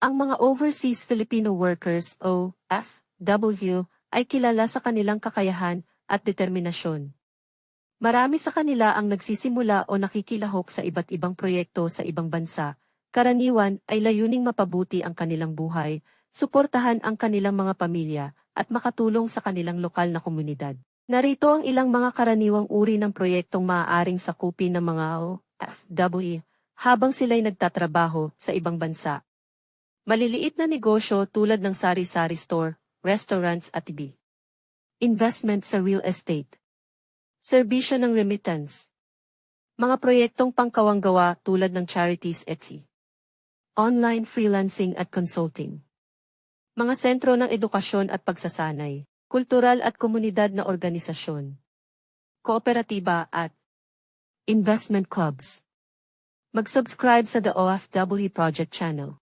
Ang mga Overseas Filipino Workers o FW ay kilala sa kanilang kakayahan at determinasyon. Marami sa kanila ang nagsisimula o nakikilahok sa iba't ibang proyekto sa ibang bansa. Karaniwan ay layuning mapabuti ang kanilang buhay, suportahan ang kanilang mga pamilya, at makatulong sa kanilang lokal na komunidad. Narito ang ilang mga karaniwang uri ng proyektong maaaring sakupin ng mga OFW habang sila'y nagtatrabaho sa ibang bansa. Maliliit na negosyo tulad ng sari-sari store, restaurants at TV. Investment sa real estate. Serbisyo ng remittance. Mga proyektong pangkawanggawa tulad ng charities Etsy. Online freelancing at consulting. Mga sentro ng edukasyon at pagsasanay, kultural at komunidad na organisasyon. Kooperatiba at investment clubs. Mag-subscribe sa The OFW Project channel.